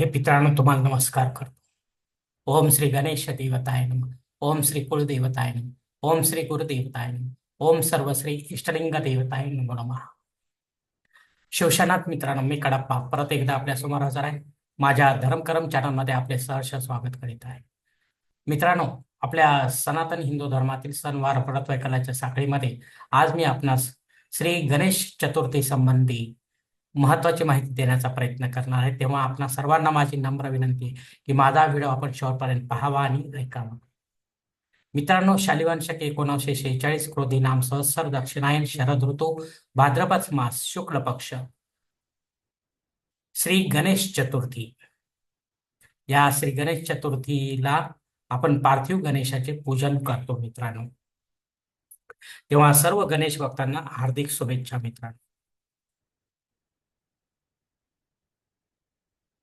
हे पितरांनो तुम्हाला नमस्कार करतो. ओम श्री गणेश देवताय नम. ओम श्री कुलदेवताय नम. ओम श्री गुरुदेवताय नम. ओम सर्व श्री इष्टलिंग देवताय नमो नम. शिवसेनात मित्रांनो मी कडप्पा परत एकदा आपल्यासमोर हजर आहे. माझ्या धर्मकरम चॅनलमध्ये आपले सहर्ष स्वागत करीत आहे. मित्रांनो आपल्या सनातन हिंदू धर्मातील सणवार परत वैकलाच्या साखळीमध्ये आज मी आपणास श्री गणेश चतुर्थी संबंधी महत्वाची माहिती देण्याचा प्रयत्न करणार आहे. तेव्हा आपणा सर्वांना माझी नम्र विनंती आहे की माझा व्हिडिओ आपण शेवटपर्यंत पाहावा आणि ऐकावा. मित्रांनो शालिवान शके एकोणीसशे शेहेचाळीस क्रोधी नाम सहस्र दक्षिणायन शरद ऋतू भाद्रपद मास शुक्ल पक्ष श्री गणेश चतुर्थी. या श्री गणेश चतुर्थीला आपण पार्थिव गणेशाचे पूजन करतो मित्रांनो. तेव्हा सर्व गणेश भक्तांना हार्दिक शुभेच्छा मित्रांनो.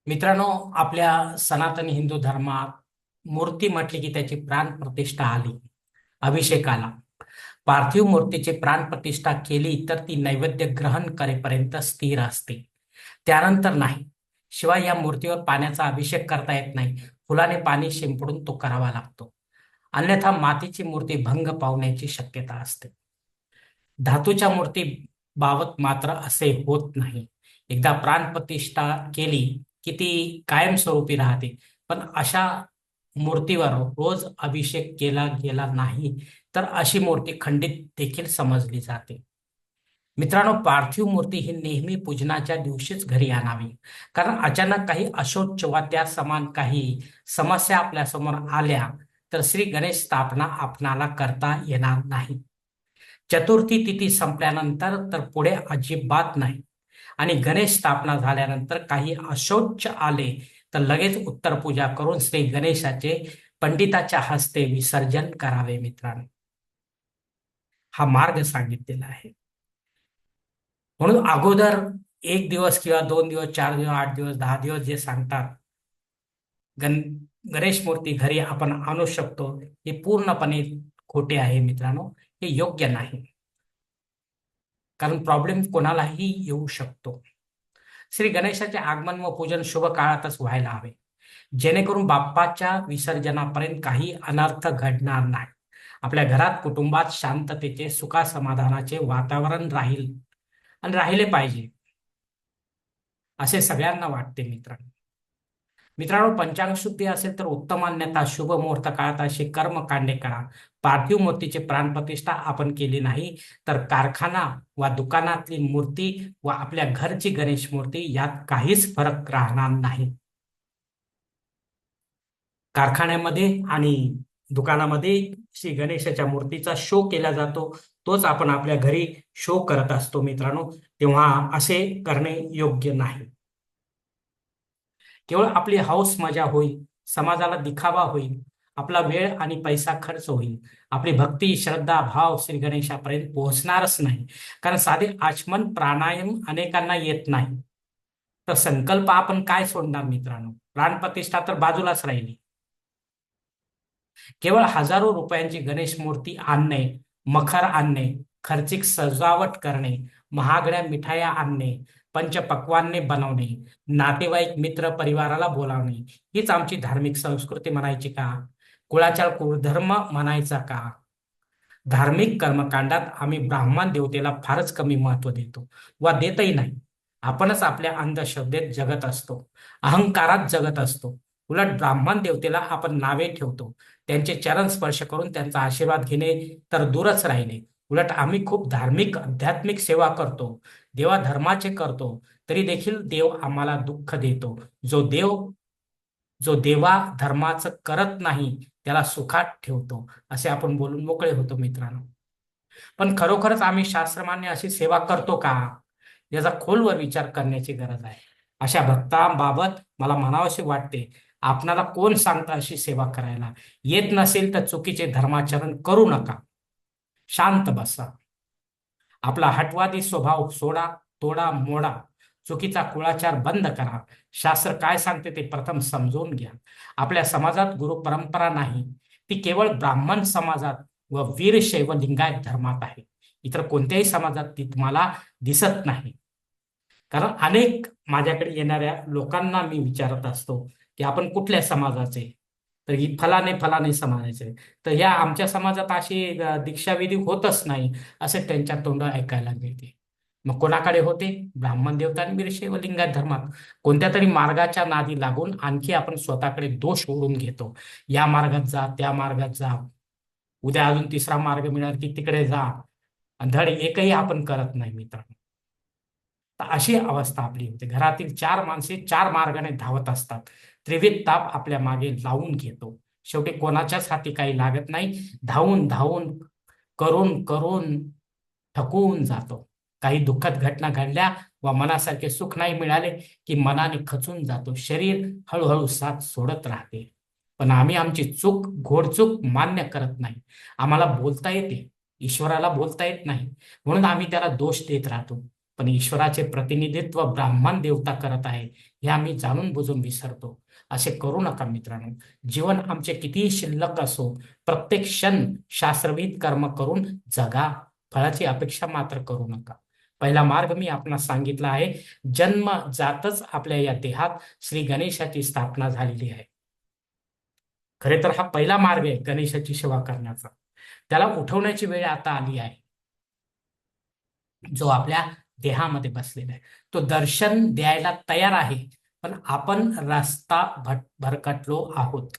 मित्रांनो आपल्या सनातन हिंदू धर्मात मूर्ती म्हटली की त्याची प्राण प्रतिष्ठा आली अभिषेकाला. पार्थिव मूर्तीची प्राण प्रतिष्ठा केली तर ती नैवेद्य ग्रहण करेपर्यंत स्थिर असते. त्यानंतर नाही शिवाय या मूर्तीवर पाण्याचा अभिषेक करता येत नाही. फुलाने पाणी शिंपडून तो करावा लागतो. अन्यथा मातीची मूर्ती भंग पावण्याची शक्यता असते. धातूच्या मूर्ती बाबत मात्र असे होत नाही. एकदा प्राण प्रतिष्ठा केली किती कायमस्वरूपी राहते. पण अशा मूर्तीवर रोज अभिषेक केला गेला नाही तर अशी मूर्ती खंडित देखील समजली जाते. मित्रांनो पार्थिव मूर्ती ही नेहमी पूजनाच्या दिवशीच घरी आणावी. कारण अचानक काही अशोच वा त्या समान काही समस्या आपल्यासमोर आल्या तर श्री गणेश स्थापना आपणाला करता येणार नाही. चतुर्थी तिथी संपल्यानंतर तर पुढे अजिबात नाही. आणि गणेश स्थापना झाल्यानंतर काही अशोच आले तर लगेच उत्तर पूजा करून श्री गणेशाचे पंडिताच्या हस्ते विसर्जन करावे मित्रांनो. हा मार्ग सांगितलेला आहे. म्हणून अगोदर एक दिवस किंवा दोन दिवस चार दिवस आठ दिवस दहा दिवस जे सांगतात गण गणेश मूर्ती घरी आपण आणू शकतो हे पूर्णपणे खोटे आहे मित्रांनो. हे योग्य नाही. कारण प्रॉब्लेम कोणालाही येऊ शकतो. श्री गणेशाचे आगमन व पूजन शुभ काळातच व्हायला हवे. जेणेकरून बाप्पाच्या विसर्जनापर्यंत काही अनर्थ घडणार नाही. आपल्या घरात कुटुंबात शांततेचे सुखा समाधानाचे वातावरण राहील आणि राहिले पाहिजे. असे सगळ्यांना वाटते मित्रांनो. मित्रांनो पंचांग शुद्धी असेल तर उत्तम अन्यथा शुभ मुहूर्त काळात असे कर्मकांडे करा. पार्थिव मूर्तीची प्राणप्रतिष्ठा आपण केली नाही तर कारखाना वा दुकानातली मूर्ती व आपल्या घरची गणेश मूर्ती यात काहीच फरक राहणार नाही. कारखान्यामध्ये आणि दुकानामध्ये श्री गणेशाच्या मूर्तीचा शो केला जातो तोच आपण आपल्या घरी शो करत असतो मित्रांनो तेव्हा असे करणे योग्य नाही. केवळ आपली हौस मजा होईल समाजाला दिखावा होईल आपला वेळ आणि पैसा खर्च होईल आपली भक्ती श्रद्धा भाव श्री गणेशापर्यंत पोहोचणारच नाही. कारण साधे आचमन प्राणायाम अनेकांना येत नाही. तर संकल्प आपण काय सोडणार मित्रांनो? प्राणप्रतिष्ठा तर बाजूलाच राहिली. केवळ हजारो रुपयांची गणेश मूर्ती आणणे मखर आणणे खर्चिक सजावट करणे महागड्या मिठाया आणणे पंचपक्वान्ने बनवणे नातेवाईक मित्र परिवाराला बोलावणे हीच आमची धार्मिक संस्कृती म्हणायची का? कुळाचार कुळधर्म म्हणायचा का? धार्मिक कर्मकांडात आम्ही ब्राह्मण देवतेला फारच कमी महत्त्व देतो वा देतही नाही. आपणच आपल्या अंधश्रद्धेत जगत असतो अहंकारात जगत असतो. उलट ब्राह्मण देवतेला आपण नावे ठेवतो त्यांचे चरण स्पर्श करून त्यांचा आशीर्वाद घेणे तर दूरच राहिले. उलट आम्ही खूप धार्मिक आध्यात्मिक सेवा करतो. देवा धर्माचे करतो तरी देखील देव आम्हाला दुःख देतो. जो देव जो देवा धर्माचं करत नाही त्याला सुखात ठेवतो असे आपण बोलून मोकळे होतो मित्रांनो. पण खरोखरच आम्ही शास्त्रमान्य अशी सेवा करतो का? याचा खोलवर विचार करण्याची गरज आहे. अशा भक्तांबाबत मला म्हणावसे वाटते आपणाला कोण सांगता अशी सेवा करायला? येत नसेल तर चुकीचे धर्माचरण करू नका. शांत बसा. आपला हटवादी स्वभाव सोडा तोडा मोडा. चुकीचा कुळाचार बंद करा. शास्त्र काय सांगते ते प्रथम समजून घ्या. आपल्या समाजात गुरु परंपरा नाही. ती केवळ ब्राह्मण समाजात व वीरशैव लिंगायत धर्मात आहे. इतर कोणत्याही समाजात ती तुम्हाला दिसत नाही. कारण अनेक माझ्याकडे येणाऱ्या लोकांना मी विचारत असतो की आपण कुठल्या समाजाचे? तर ही फलाने फलाने समाजाचे. तर या आमच्या समाजात अशी दीक्षाविधी होतच नाही असे त्यांच्या तोंड ऐकायला मिळते. मग कोणाकडे होते? ब्राह्मण देवता आणि वीरशैव लिंगायत धर्मात. कोणत्या तरी मार्गाच्या नादी लागून आणखी आपण स्वतःकडे दोष ओढून घेतो. या मार्गात जा त्या मार्गात जा. उद्या अजून तिसरा मार्ग मिळाला की तिकडे जा. धड एकही आपण करत नाही मित्रांनो. तर अशी अवस्था आपली होते. घरातील चार माणसे चार मार्गाने धावत असतात. त्रिविध ताप आपल्या मागे लावून घेतो. शेवटी कोणाच्याच हाती काही लागत नाही. धावून धावून करून करून थकून जातो. काही दुःखद घटना घडल्या व मनासारखे सुख नाही मिळाले की मनाने खचून जातो. शरीर हळूहळू साथ सोडत राहते. पण आम्ही आमची चूक घोडचूक मान्य करत नाही. आम्हाला बोलता येते. ईश्वराला बोलता येत नाही. म्हणून आम्ही त्याला दोष देत राहतो. पण ईश्वराचे प्रतिनिधित्व ब्राह्मण देवता करत आहे हे आम्ही जाणून बुजून विसरतो. असे करू नका मित्रांनो. जीवन आमचे कितीही शिल्लक असो प्रत्येक क्षण शास्त्रविध कर्म करून जगा. फळाची अपेक्षा मात्र करू नका. पहिला मार्ग मी आपणास सांगितला आहे जन्म जातच आपल्या या देहात श्री गणेशाची स्थापना झालेली आहे. खरे तर हा पहिला मार्ग आहे गणेशाची सेवा करण्याचा. त्याला उठवण्याची वेळ आता आली आहे. जो आपल्या देहामध्ये बसलेला. आहे तो दर्शन द्यायला तयार आहे पण आपण रस्ता भट भरकटलो आहोत.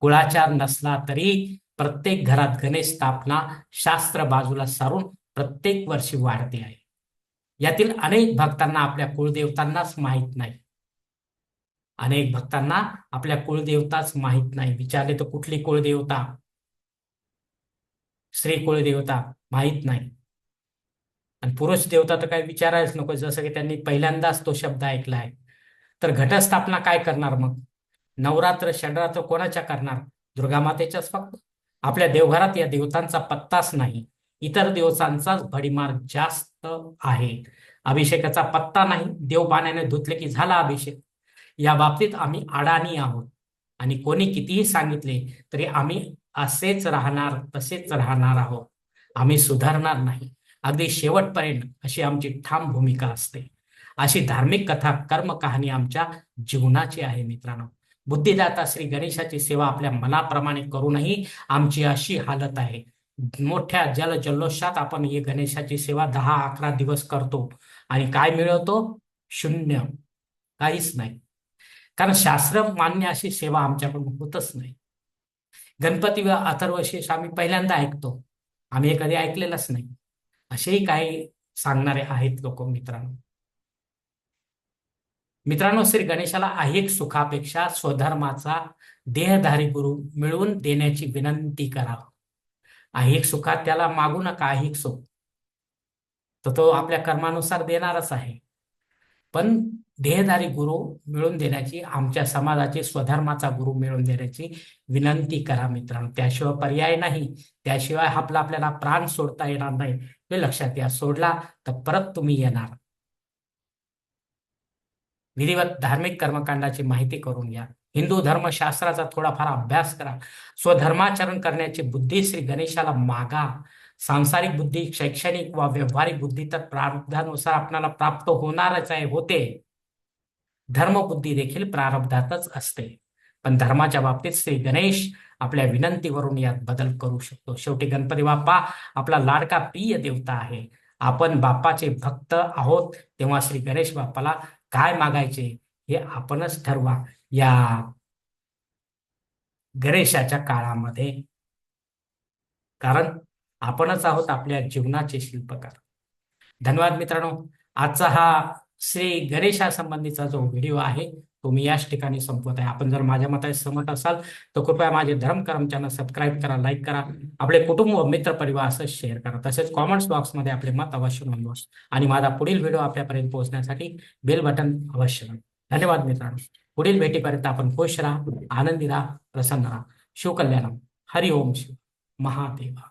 कुळाचार नसला तरी प्रत्येक घरात गणेश स्थापना शास्त्र बाजूला सारून प्रत्येक वर्षी वाढते आहे. यातील अनेक भक्तांना आपल्या कुळदेवतांनाच माहीत नाही. अनेक भक्तांना आपल्या कुळदेवताच माहीत नाही. विचारले तर कुठली कुळदेवता? स्त्री कुळदेवता माहीत नाही. आणि पुरुष देवता तर काही विचारायच नको जसं की त्यांनी पहिल्यांदाच तो शब्द ऐकला आहे. तर घटस्थापना काय करणार मग? नवरात्र षडरात्र कोणाच्या करणार? दुर्गा मातेच्याच फक्त? आपल्या देवघरात या देवतांचा पत्ताच नाही. इतर देवतांचाच भडीमार जास्त आहे. अभिषेकाचा पत्ता नाही. देव पाण्याने धुतले की झाला अभिषेक. या बाबतीत आम्ही अडाणी आहोत. आणि कोणी कितीही सांगितले तरी आम्ही असेच राहणार तसेच राहणार आहोत. आम्ही सुधारणार नाही. अगदी शेवटपर्यंत अशी आमची ठाम भूमिका असते. अशी धार्मिक कथा कर्म कहाणी आमच्या जीवनाची आहे मित्रांनो. बुद्धिदाता श्री गणेशाची सेवा आपल्या मनाप्रमाणे करूनही आमची अशी हालत आहे. मोठ्या जल जल्लोषात आपण ही गणेशाची सेवा दहा अकरा दिवस करतो आणि काय मिळवतो? शून्य. काहीच नाही. कारण शास्त्र मान्य अशी सेवा आमच्याकडून होतच नाही. गणपती व अथर्वशेष आम्ही पहिल्यांदा ऐकतो. आम्ही कधी ऐकलेलंच नाही. असेही काही सांगणारे आहेत लोक मित्रांनो? मित्रांनो श्री गणेशाला अहिक सुखापेक्षा स्वधर्माचा देहधारी गुरु मिळवून देण्याची विनंती करावा. अहिक सुखात त्याला मागू नका अहिक सुख. तर तो आपल्या कर्मानुसार देणारच आहे. पण देहधारी गुरु मिळवून देण्याची आमच्या समाजाची स्वधर्माचा गुरु मिळवून देण्याची विनंती करा मित्रांनो. त्याशिवाय पर्याय नाही. त्याशिवाय आपला आपल्याला प्राण सोडता येणार नाही. हे लक्षात या सोडला तर परत तुम्ही येणार. विधिवत धार्मिक कर्मकांडाची माहिती करून घ्या. हिंदू धर्मशास्त्राचा थोडाफार अभ्यास करा. स्वधर्माचरण करण्याची बुद्धी श्री गणेशाला मागा. सांसारिक बुद्धी शैक्षणिक व व्यवहारिक बुद्धी तर प्रारब्धानुसार आपल्याला प्राप्त होणारच आहे. होते. धर्मबुद्धी देखील प्रारब्धातच असते. पण धर्माच्या बाबतीत श्री गणेश आपल्या विनंतीवरून यात बदल करू शकतो. शेवटी गणपती बाप्पा आपला लाडका प्रिय देवता आहे. आपण बाप्पाचे भक्त आहोत तेव्हा श्री गणेश बाप्पाला काय मागायचे हे आपणच ठरवा. या गणेशाच्या काळामध्ये. कारण आपणच आहोत आपल्या जीवनाचे शिल्पकार. धन्यवाद मित्रांनो. आजचा हा श्री गणेशासंबंधीचा जो व्हिडिओ आहे तो मी याच ठिकाणी संपवत आहे आपण जर माझ्या मताने सहमत असाल तर कृपया माझे धर्म चॅनल सबस्क्राईब करा लाईक करा. आपले कुटुंब व मित्र परिवार असं शेअर करा. तसेच कॉमेंट्स बॉक्समध्ये आपले मत अवश्य नोंदवा. आणि माझा पुढील व्हिडिओ आपल्यापर्यंत पोहोचण्यासाठी बेल बटन अवश्य धन्यवाद मित्रांनो. पुढील भेटीपर्यंत आपण खुश राहा आनंदी राहा प्रसन्न राहा. शिवकल्याणम हरि ओम शिव महादेवा.